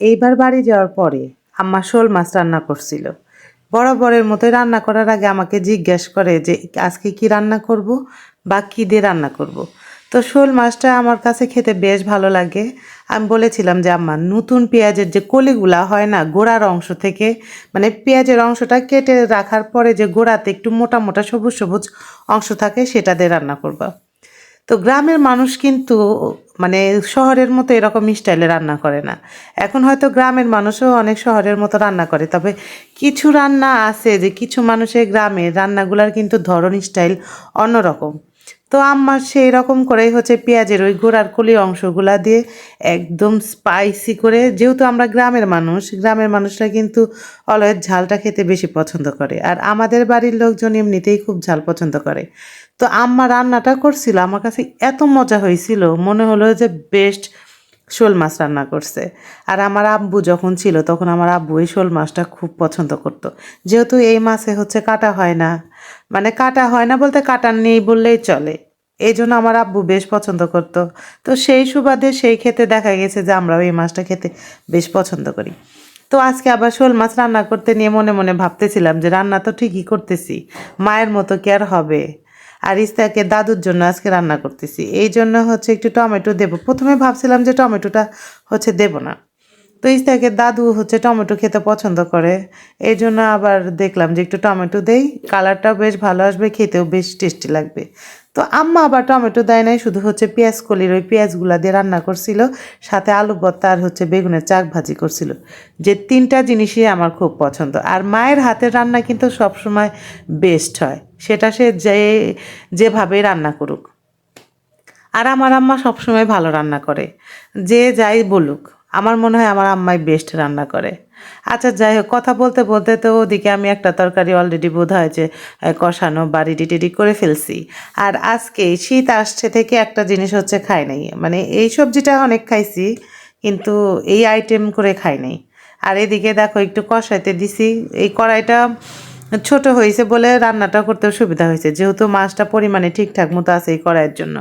এইবার বাড়ি যাওয়ার পরে আম্মা শোল মাছ রান্না করছিল। বরাবরের মতোই রান্না করার আগে আমাকে জিজ্ঞেস করে যে, আজকে কি রান্না করব বা কী দিয়ে রান্না করব। তো শোল মাছটা আমার কাছে খেতে বেশ ভালো লাগে। আমি বলেছিলাম যে, আম্মা, নতুন পেঁয়াজের যে কলিগুলা হয় না, গোড়ার অংশ থেকে মানে পেঁয়াজের অংশটা কেটে রাখার পরে যে গোড়াতে একটু মোটা মোটা সবুজ সবুজ অংশ থাকে, সেটা দিয়ে রান্না করবা। তো গ্রামের মানুষ কিন্তু মানে শহরের মতো এরকম স্টাইলে রান্না করে না। এখন হয়তো গ্রামের মানুষও অনেক শহরের মতো রান্না করে, তবে কিছু রান্না আছে যে কিছু মানুষের গ্রামে রান্নাগুলার কিন্তু ধরন স্টাইল অন্যরকম। তো আম্মা সেই রকম করেই হচ্ছে পেঁয়াজের ওই গোড়ার কলি অংশগুলা দিয়ে একদম স্পাইসি করে, যেহেতু আমরা গ্রামের মানুষ, গ্রামের মানুষরা কিন্তু অলয়ের ঝালটা খেতে বেশি পছন্দ করে। আর আমাদের বাড়ির লোকজন এমনিতেই খুব ঝাল পছন্দ করে। তো আম্মা রান্নাটা করছিল, আমার কাছে এত মজা হয়েছিল, মনে হলো যে বেস্ট শোল মাছ রান্না করছে। আর আমার আব্বু যখন ছিল, তখন আমার আব্বু এই শোল মাছটা খুব পছন্দ করত। যেহেতু এই মাছে হচ্ছে কাটা হয় না। মানে কাটা হয় না বলতে কাটা নেই বললেই চলে। এই জন্য আমার আব্বু বেশ পছন্দ করত। তো সেই সুবাদে সেই খেতে দেখা গেছে যে আমরাও এই মাছটা খেতে বেশ পছন্দ করি। তো আজকে আবার শোল মাছ রান্না করতে নিয়ে মনে মনে ভাবতেছিলাম যে রান্না তো ঠিকই করতেছি। মায়ের মতো কি আর হবে? আর ইস্তাকে দাদুর জন্য আজকে রান্না করতেছি। এই জন্য হচ্ছে একটু টমেটো দেব। প্রথমে ভাবছিলাম যে টমেটোটা হচ্ছে দেব না। তো ইস্তাকে দাদু হচ্ছে টমেটো খেতে পছন্দ করে। এই জন্য আবার দেখলাম যে একটু টমেটো দেই, কালারটাও বেশ ভালো আসবে, খেতেও বেশ টেস্টি লাগবে। তো আম্মা আবার টমেটো দেয় নাই, শুধু হচ্ছে পেঁয়াজ কলির ওই পেঁয়াজগুলা দিয়ে রান্না করছিল, সাথে আলু ভর্তা আর হচ্ছে বেগুনের চাক ভাজি করছিল। যে তিনটা জিনিসই আমার খুব পছন্দ। আর মায়ের হাতের রান্না কিন্তু সবসময় বেস্ট হয়, সেটা সে যে যেভাবেই রান্না করুক। আর আমার আম্মা সবসময় ভালো রান্না করে, যে যাই বলুক। আমার মনে হয় আমার আম্মাই বেস্ট রান্না করে। আচ্ছা যাই হোক, কথা বলতে বলতে তো ওদিকে আমি একটা তরকারি অলরেডি বোধ হয় যে কষানো বা রেডি টেডি করে ফেলছি। আর আজকে শীত আসছে থেকে একটা জিনিস হচ্ছে খাই নাই। মানে এই সবজিটা অনেক খাইছি, কিন্তু এই আইটেম করে খাই নাই। আর এদিকে দেখো একটু কষাইতে দিছি। এই কড়াইটা ছোট হয়েছে বলে রান্নাটা করতেও সুবিধা হয়েছে। যেহেতু মাছটা পরিমাণে ঠিকঠাক মতো আছে এই কড়াইয়ের জন্য।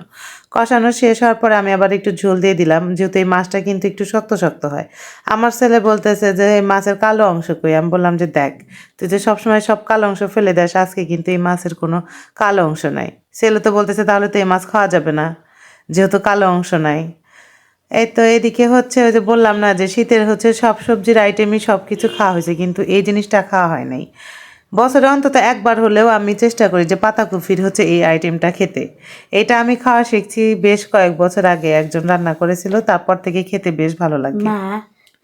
কষানো শেষ হওয়ার পরে আমি আবার একটু ঝোল দিয়ে দিলাম, যেহেতু এই মাছটা কিন্তু একটু শক্ত শক্ত হয়। আমার ছেলে বলতেছে যে, এই মাছের কালো অংশ কই? আমি বললাম যে, দেখ, তুই যে সবসময় সব কালো অংশ ফেলে দেস, আজকে কিন্তু এই মাছের কোনো কালো অংশ নাই। ছেলে তো বলতেছে, তাহলে তো এই মাছ খাওয়া যাবে না, যেহেতু কালো অংশ নাই। এই তো এদিকে হচ্ছে ওই যে বললাম না যে, শীতের হচ্ছে সব সবজির আইটেমই সব কিছু খাওয়া হয়েছে, কিন্তু এই জিনিসটা খাওয়া হয় নাই। বছরে অন্তত একবার হলেও আমি চেষ্টা করি যে পাতাকপির হচ্ছে এই আইটেমটা খেতে। এটা আমি খাওয়া শিখছি বেশ কয়েক বছর আগে একজন রান্না করেছিল তারপর থেকে খেতে বেশ ভালো লাগে। মা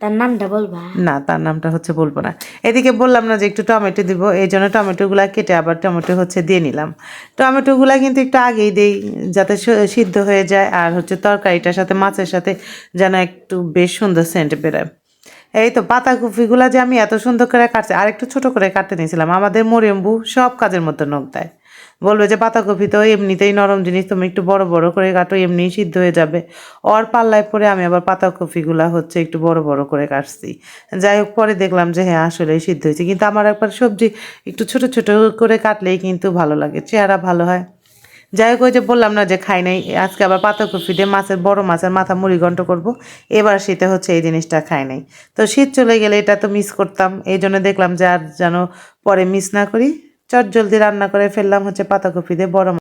তার নামটা বলবা? না তার নামটা হচ্ছে বলব না। এদিকে বললাম না যে একটু টমেটো দিব এই জন্য টমেটোগুলা কেটে আবার টমেটো হচ্ছে দিয়ে নিলাম। টমেটোগুলা কিন্তু একটু আগেই দেই যাতে সিদ্ধ হয়ে যায় আর হচ্ছে তরকারিটার সাথে মাছের সাথে যেন একটু বেশ সুন্দর সেন্ট বেরোয়। এই তো পাতাকপিগুলা যে আমি এত সুন্দর করে কাটছি আর একটু ছোট করে কাটতে নিয়েছিলাম। আমাদের মরিয়ম্বু সব কাজের মধ্যে নখ দেয়। বলবে যে, পাতাকপি তো এমনিতেই নরম জিনিস, তুমি একটু বড় বড় করে কাটো, এমনিই সিদ্ধ হয়ে যাবে। ওর পাল্লায় পরে আমি আবার পাতাকপিগুলা হচ্ছে একটু বড় বড় করে কাটছি। যাই হোক, পরে দেখলাম যে হ্যাঁ আসলেই সিদ্ধ হয়েছে। কিন্তু আমার একবার সবজি একটু ছোট ছোট করে কাটলেই কিন্তু ভালো লাগে। চেহারা ভালো হয়। যাই হোক, ওই যে বললাম না যে খাই নাই, আজকে আবার পাতাকপি দিয়ে মাছের, বড় মাছের মাথা মুড়ি ঘন্ট করব। এবার শীতে হচ্ছে এই জিনিসটা খাই নাই। তো শীত চলে গেলে এটা তো মিস করতাম, এই জন্য দেখলাম যে আর যেন পরে মিস না করি। চট জলদি রান্না করে ফেললাম হচ্ছে পাতাকপি দিয়ে বড়